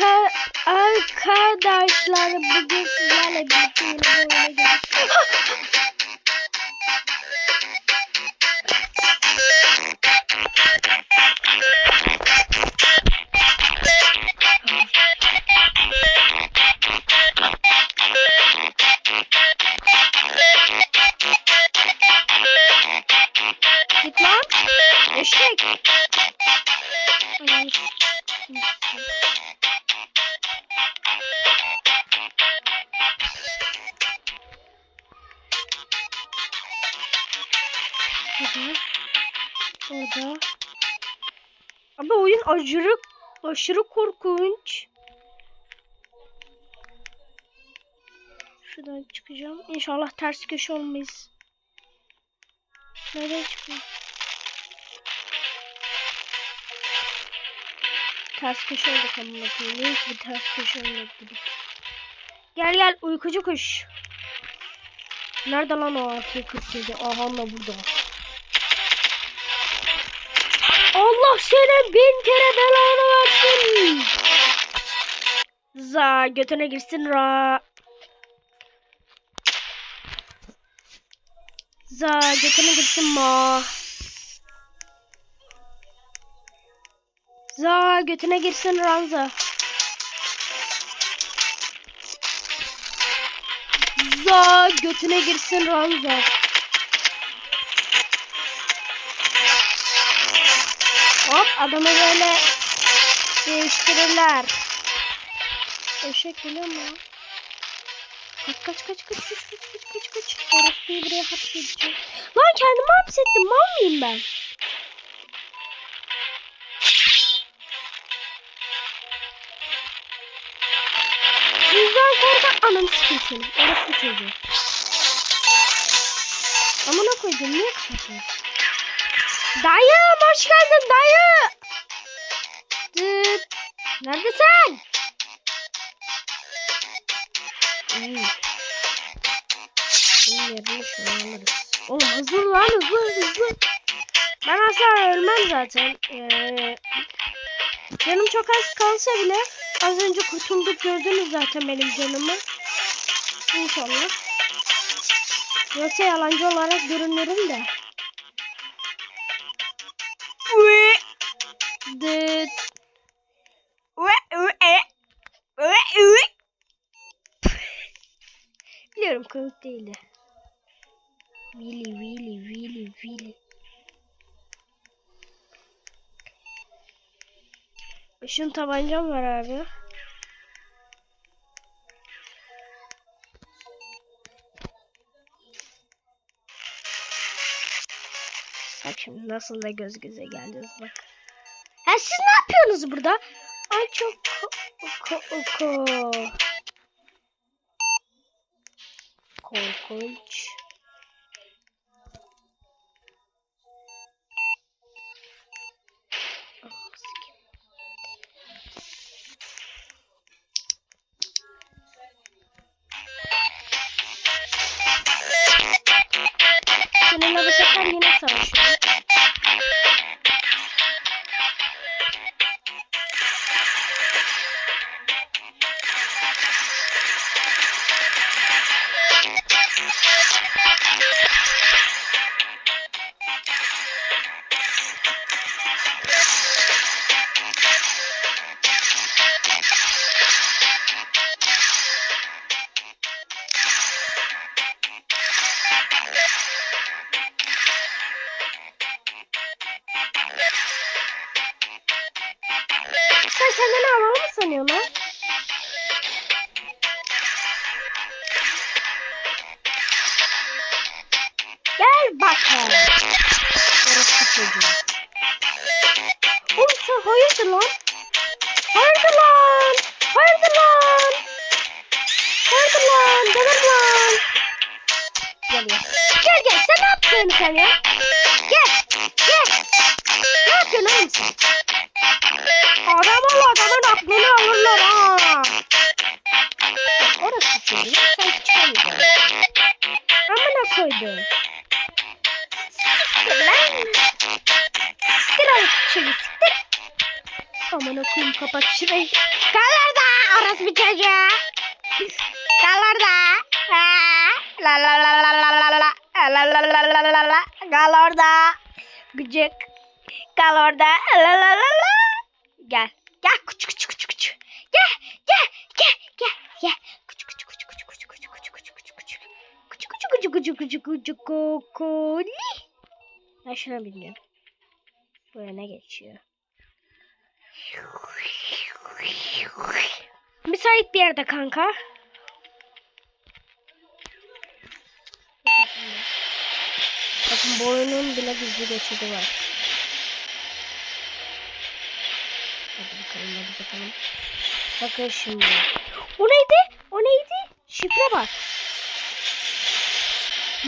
Arka, arkadaşlar bugün sizlerle birlikte yeni bir oyuna geldik. Aşırı korkunç. Şuradan çıkacağım. İnşallah ters köşe olmayız. Nereden çıkayım? Ters köşe olduk amına koyayım. Ki bir ters köşe olmadık dedik. Gel gel uykucu kuş. Nerede lan o AK-47? Aha la burada. Allah seni bin kere belanı versin. Za götüne girsin ra. Za götüne girsin ma. Za götüne girsin ranza. Za götüne girsin ranza. Adamı böyle değiştirirler. Eşek geliyor mu? Kaç kaç kaç kaç kaç kaç kaç kaç kaç. Orasıyı buraya hapsedeceğim. Lan kendimi hapsettim. Mal mıyım ben? Sizden korkan ananı sikeyim seni. Orası çocuğu. Amına koydum niye kapatıyorsun? Dayı hoş geldin dayı. Şunu alırız. Oğlum hızlı lan hızlı hızlı. Ben asla ölmem zaten. Ee, canım çok az kalsa bile az önce kurtulduk gördünüz zaten benim canımı. İnşallah. Yoksa yalancı olarak görünürüm de. Komik değildi. Willy Willy Willy Willy. Işın tabancam var abi. Bak şimdi nasıl da göz göze geleceğiz bak. Ha siz ne yapıyorsunuz burada? Ay çok ko ko ko. Korkunç. Thank you. Sen ya? Gel. Gel. Ne yapıyorsun oğlum sen? Adam ol adamın aklını alırlar ha. Orası çocuğu sen çıkamayacaksın. Amına koydum. Siktir lan. Siktir al çocuğu siktir. Amına koyayım Kapat şurayı. Kal orada. Gıcık. Kal orada. La la la la. Gel. Gel küçük küçük küçük küçük. Gel gel gel gel gel. Küçük küçük küçük küçük küçük küçük küçük küçük küçük küçük. Küçük küçük küçük küçük küçük küçük kokoli. Ben şuna bilmiyorum. Buraya ne geçiyor? Müsait bir yerde kanka. Bu oyunun bile gizli geçidi var. Hadi bakalım hadi bakalım. Bakın şimdi. O neydi? O neydi? Şifre bak.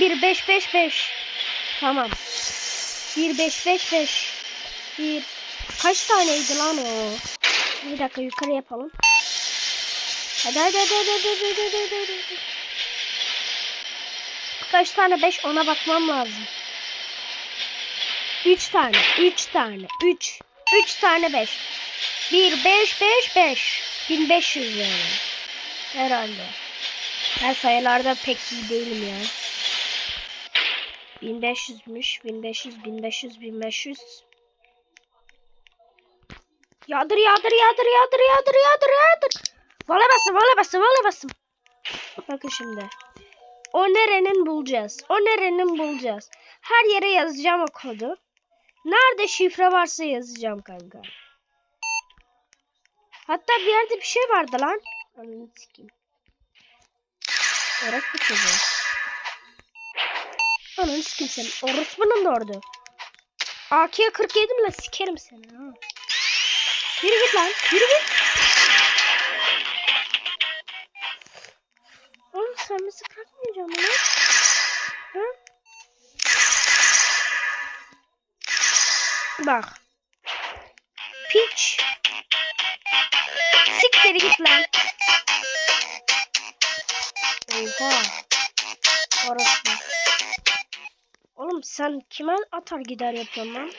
1555. Tamam. 1555. Bir kaç taneydi lan o? Bir dakika yukarı yapalım. Hadi hadi hadi hadi hadi hadi hadi. hadi. Kaç tane 5 ona bakmam lazım. 3 tane 3 tane 3 3 tane 5 1 5 5 5 1500 yani. Herhalde. Ben sayılarda pek iyi değilim ya. 1500'müş. 1500 1500 1500 Yağdır yağdır yağdır yağdır yağdır yağdır yağdır. Vale basın vale basın vale basın. Bakın şimdi. O nerenin bulacağız. O nerenin bulacağız. Her yere yazacağım o kodu. Nerede şifre varsa yazacağım kanka. Hatta bir yerde bir şey vardı lan. Ananı sikeyim. Orospu çocuğu. Ananı sikeyim seni. Orospunun da orada. AK'ye 47 mi sikerim seni ha. Yürü git lan. Yürü git. Oğlum sen bizi bırakmayacaksın lan. Ha? Bak. Piç. Siktir git lan. Oha. Orası. Oğlum sen kime atar gider yapıyorsun lan?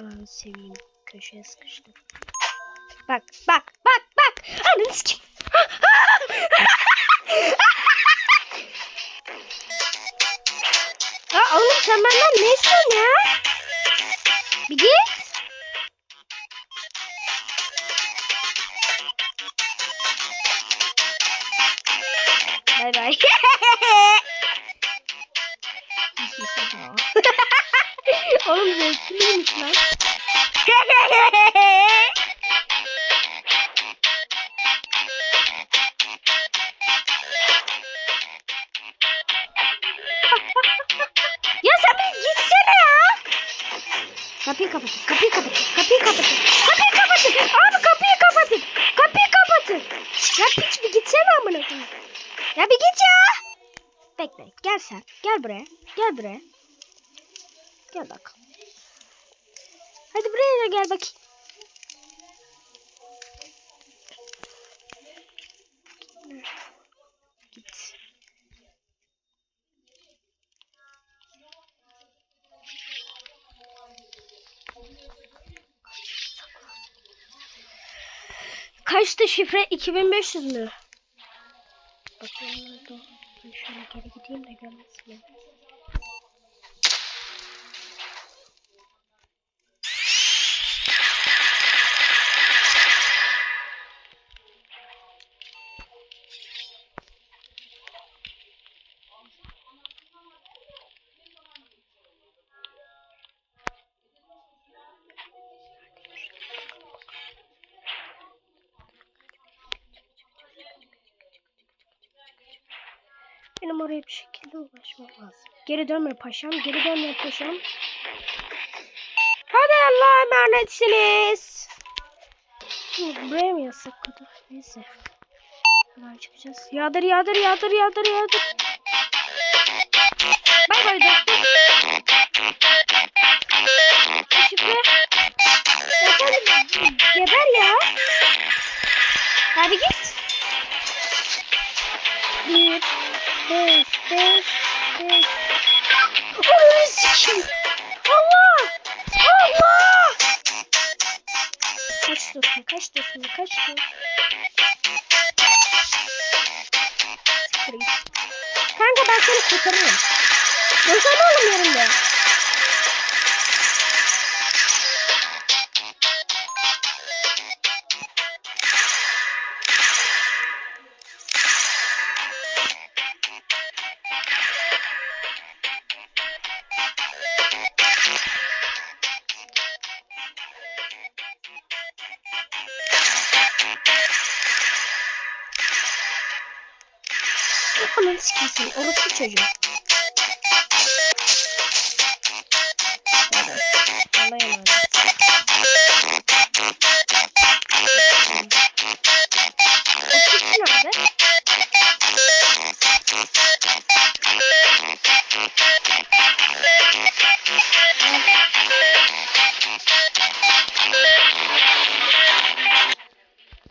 Ananı seveyim. Köşeye sıkıştım. Bak bak bak bak. Ananı sikeyim. Ya oğlum sen benden ne istiyorsun ya? Bir git. Bay bay. Oğlum zevkliymiş lan. gel buraya, gel buraya. Gel bak. Hadi buraya da gel bakayım. Git. Kaçtı şifre? 2500 mü? Geri gideyim de görmesin. Benim oraya bir şekilde ulaşmam lazım. Geri dönme paşam, geri dönme paşam. Hadi Allah'a emanetsiniz. Şimdi buraya mı yazsak kodu? Neyse. Hemen çıkacağız. Yağdır yağdır yağdır yağdır yağdır. Bay bay dostum. Şifre. Sen geber ya. Hadi git. Bir, beş, beş, beş. Ananı sikeyim. Allah! Allah! Kaç dostum kaç dostum kaç dostum. Kanka ben seni kurtarırım. Dursana oğlum yerinde. Çocuğu. Nerede?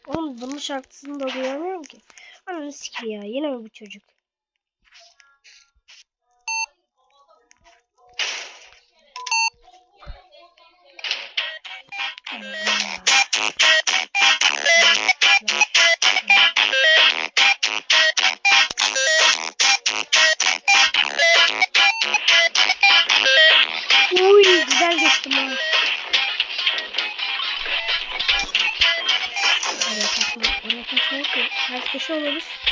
Oğlum bunun şarkısını da duyamıyorum ki. Ananı sikeyim ya. Yine mi bu çocuk? Uy güzel geçtim ha. Oraya kaçma, oraya kaçma yok. Ters köşe.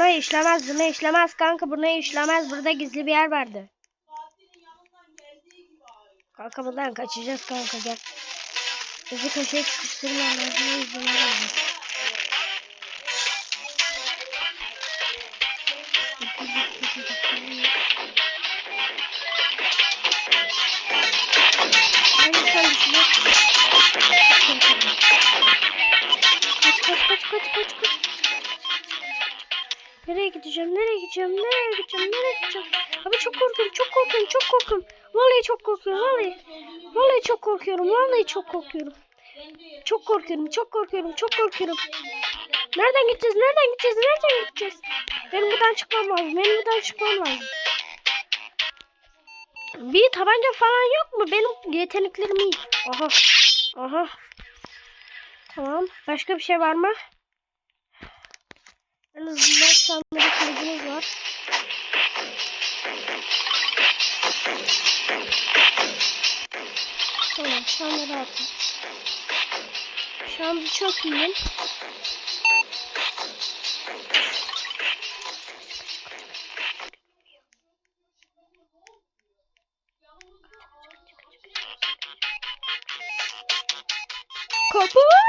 Buna işlemez, buna işlemez kanka, buna işlemez. Burada gizli bir yer vardı. Kanka buradan kaçacağız kanka gel. Bizi köşeye sıkıştırma lazım. Nereye gideceğim? Nereye gideceğim? Nereye gideceğim? Nereye gideceğim? Abi çok korkuyorum. Çok korkuyorum. Çok korkuyorum. Vallahi çok korkuyorum. Vallahi. Vallahi çok korkuyorum. Vallahi çok korkuyorum. Çok korkuyorum. Çok korkuyorum. Çok korkuyorum. Nereden gideceğiz? Nereden gideceğiz? Nereden gideceğiz? Benim buradan çıkmam lazım. Benim buradan çıkmam lazım. Bir tabanca falan yok mu? Benim yeteneklerim iyi. Aha. Aha. Tamam. Başka bir şey var mı? En azından şu anda bir kılıcımız var. Tamam şu anda rahatım. Şu anda çok iyiyim. Kapı!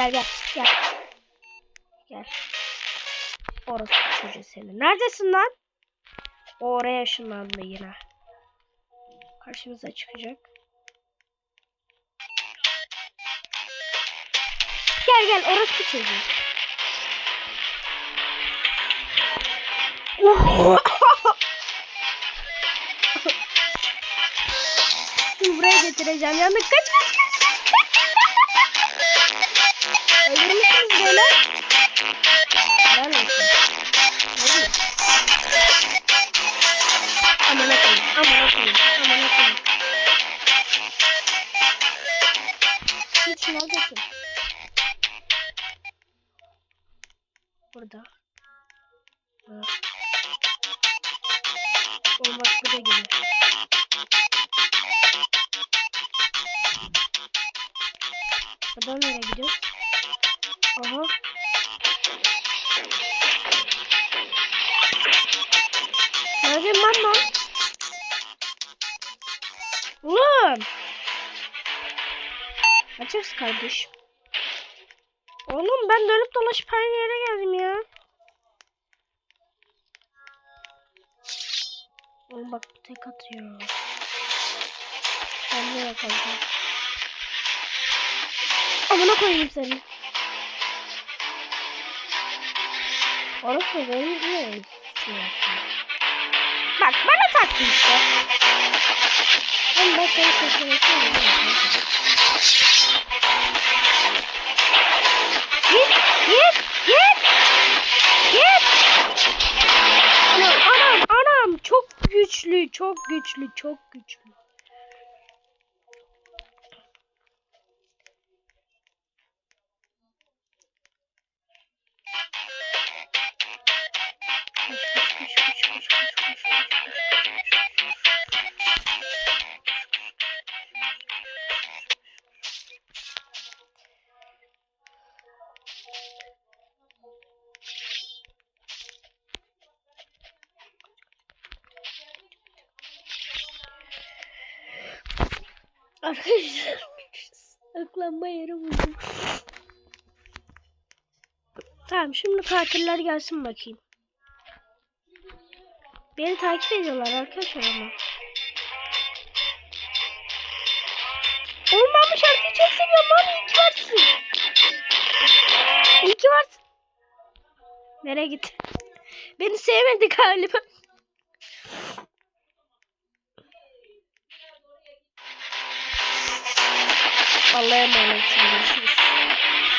Gel gel gel. Gel. Orası çocuğu senin. Neredesin lan? Oraya ışınlandı yine. Karşımıza çıkacak. Gel gel orası çocuğu. Şimdi buraya getireceğim. Yandık. Kaç kaç kaç. Ölür müsünüz böyle? Ben olsun. Aman atayım, aman atayım, aman atayım. Hiç neredesin? Burada. Burada. Olmak burada geliyor. Buradan nereye gidiyoruz? Açıksın kardeş. Oğlum ben dönüp dolaşıp her yere geldim ya. Oğlum bak tek atıyor. Ben ne yapacağım? Amına koyayım seni. Orası benim istiyorsun? Bak bana taktı işte. Oğlum ben seni seçmesini Git, git, git, git. Anam, anam, anam. Çok güçlü, çok güçlü, çok güçlü. Arkadaşlar saklanma yeri buldum. Tamam şimdi katiller gelsin bakayım. Beni takip ediyorlar arkadaşlar ama. Oğlum ben şarkıyı çok seviyorum lan. İyi ki varsın. İyi varsın. Nereye gitti? Beni sevmedi galiba. Allah'a emanetsin. Görüşürüz.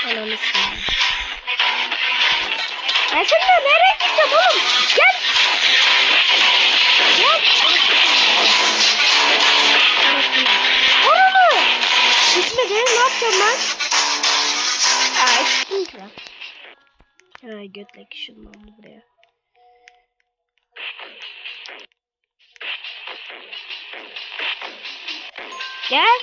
Ananı. Ben seninle nereye gideceğim oğlum? Gel. Gel. Oranı. Gitmedi. Ne yapacağım ben? Aa ki ben. Ha götlek şundan buraya. Gel.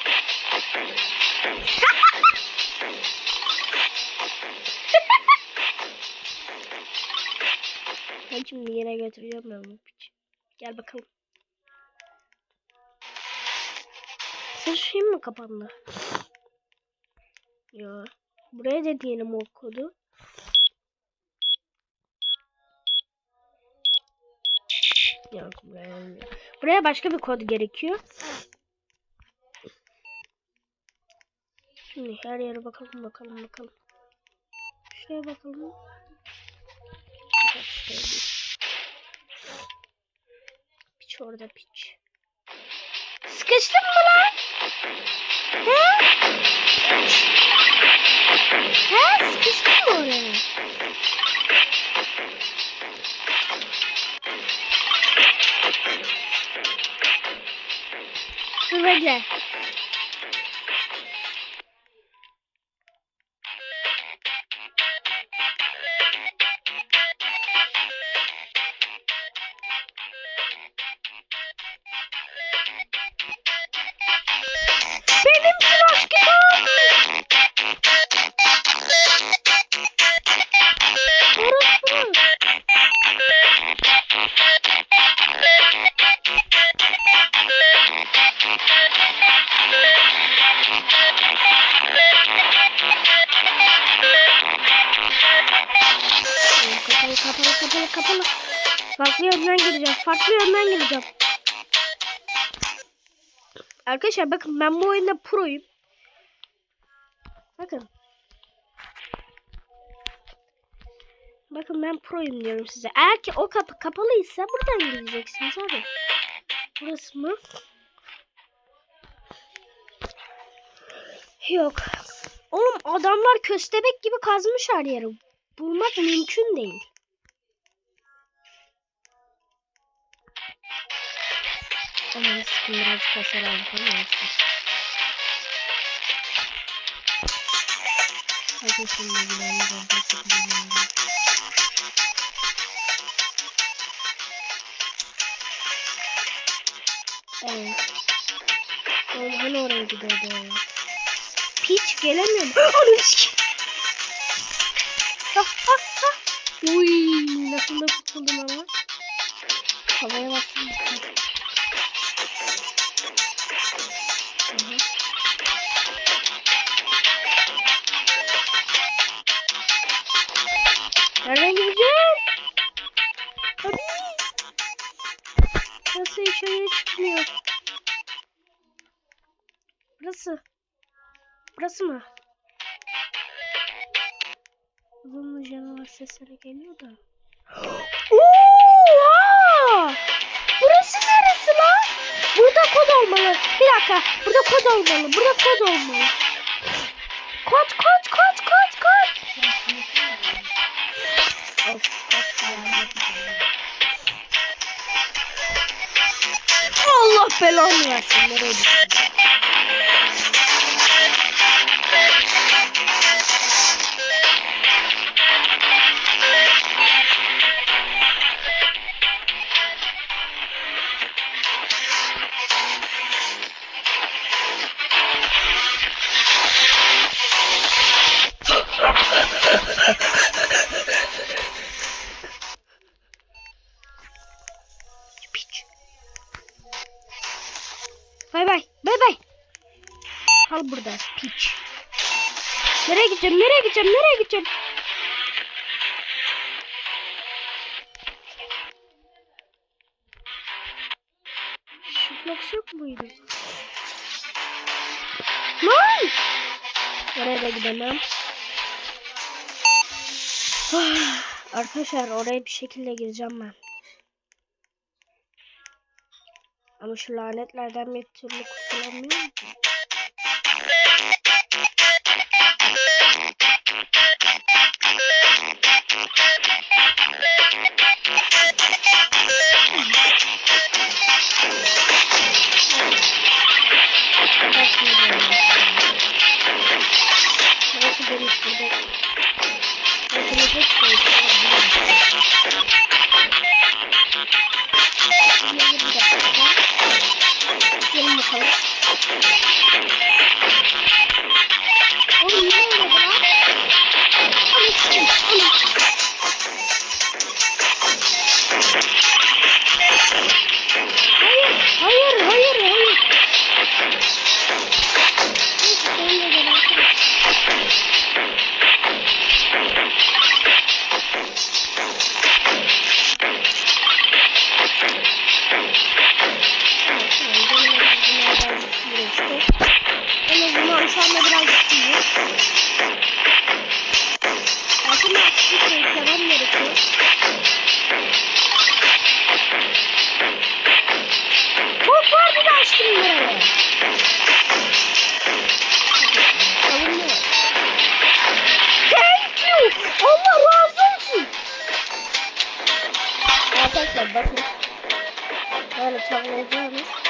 Ben şimdi yine götüreceğim ben bu piçi. Gel bakalım. Sen şey mi kapandı? Ya. Buraya da diyelim o kodu. Yok buraya olmuyor. Buraya başka bir kod gerekiyor. Şimdi her yere bakalım bakalım bakalım. Şuraya bakalım. Piç orada piç. Sıkıştın mı lan? He? He? Sıkıştın mı oraya? Dur bekle. Arkadaşlar bakın ben bu oyunda proyum. Bakın. Bakın ben proyum diyorum size. Eğer ki o kapı kapalıysa buradan gireceksiniz abi. Burası mı? Yok. Oğlum adamlar köstebek gibi kazmış her yeri. Bulmak mümkün değil. Aman sıkın birazcık hasar aldım ama olsun. Hadi şimdi gidelim. Hadi gidelim. Evet. Oğlum hani oraya gidiyordu ya? Piç gelemiyorum. Anam sikeyim. Ha ha ha. Uy nasıl da kurtuldum ama. Havaya bastım. Da. Oha! Burası neresi lan? Burada kod olmalı. Bir dakika. Burada kod olmalı. Burada kod olmalı. Kod kod kod kod kod. Allah belanı versin. Nereye düştün? Gideceğim? Nereye gideceğim? Nereye gideceğim? Şıkmak yok muydu? Lan! Oraya da gidemem. Arkadaşlar oraya bir şekilde gireceğim ben. Ama şu lanetlerden bir türlü kurtulamıyorum Gelin bir dakika. Gelin bakalım. Böyle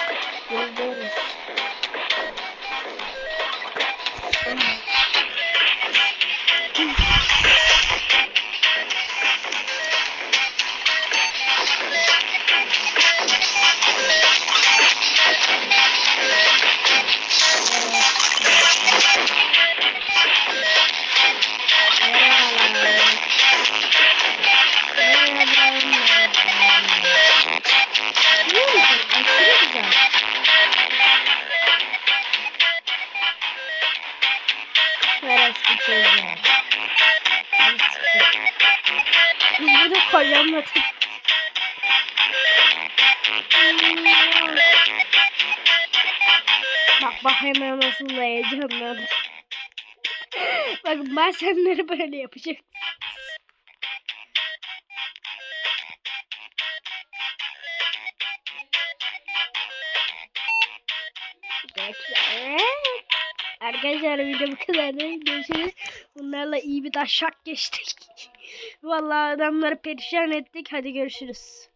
koyamadık. Bak bak hemen nasıl da heyecanlandım. bak basenleri böyle yapacak. Arkadaşlar video bu kadardı. Görüşürüz. Bunlarla iyi bir taşak geçtik. Vallahi adamları perişan ettik. Hadi görüşürüz.